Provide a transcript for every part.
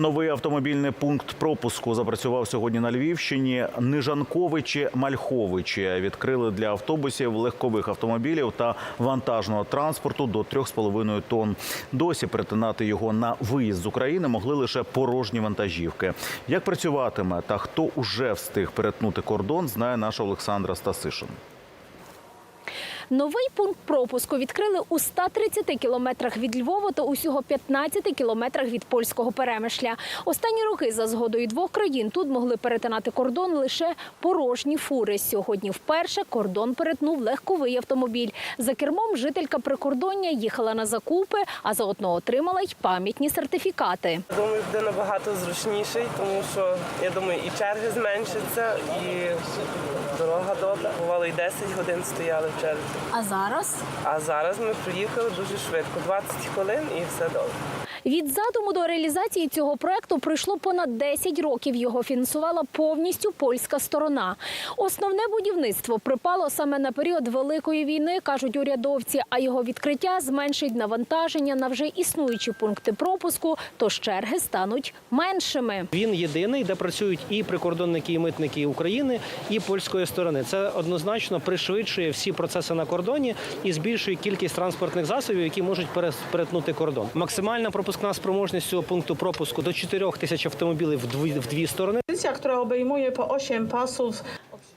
Новий автомобільний пункт пропуску запрацював сьогодні на Львівщині. Нижанковичі Мальховичі відкрили для автобусів, легкових автомобілів та вантажного транспорту до 3,5 тонн. Досі перетинати його на виїзд з України могли лише порожні вантажівки. Як працюватиме та хто уже встиг перетнути кордон, знає наша Олександра Стасишин. Новий пункт пропуску відкрили у 130 кілометрах від Львова та усього 15 кілометрах від польського перемишля. Останні роки за згодою двох країн тут могли перетинати кордон лише порожні фури. Сьогодні вперше кордон перетнув легковий автомобіль. За кермом жителька прикордоння їхала на закупи, а заодно отримала й пам'ятні сертифікати. Думаю, буде набагато зручніший, тому що я думаю, і черги зменшаться, і дорога добра. Бувало, і 10 годин стояли в черзі. А зараз А зараз ми приїхали дуже швидко, 20 хвилин і все добре. Від задуму до реалізації цього проекту пройшло понад 10 років. Його фінансувала повністю польська сторона. Основне будівництво припало саме на період великої війни, кажуть урядовці. А його відкриття зменшить навантаження на вже існуючі пункти пропуску, тож черги стануть меншими. Він єдиний, де працюють і прикордонники, і митники України, і польської сторони. Це однозначно пришвидшує всі процеси на кордоні і збільшує кількість транспортних засобів, які можуть перетнути кордон. Максимальна пропускна спроможність цього пункту пропуску до 4 тисяч автомобілів в дві, сторони. Pozycja, która obejmuje po 8 pasów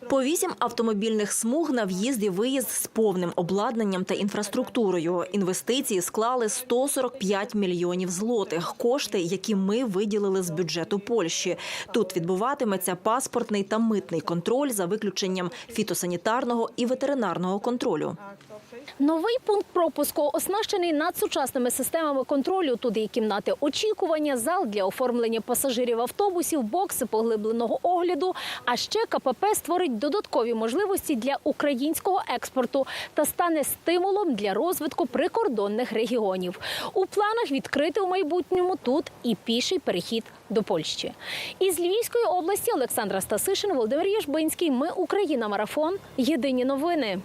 По вісім автомобільних смуг на в'їзд і виїзд з повним обладнанням та інфраструктурою. Інвестиції склали 145 мільйонів злотих. Кошти, які ми виділили з бюджету Польщі. Тут відбуватиметься паспортний та митний контроль за виключенням фітосанітарного і ветеринарного контролю. Новий пункт пропуску оснащений надсучасними системами контролю. Тут є кімнати очікування, зал для оформлення пасажирів автобусів, бокси поглибленого огляду. А ще КПП створить додаткові можливості для українського експорту та стане стимулом для розвитку прикордонних регіонів. У планах відкрити у майбутньому тут і піший перехід до Польщі. Із Львівської області Олександра Стасишин, Володимир Єжбинський. Ми Україна. Марафон. Єдині новини.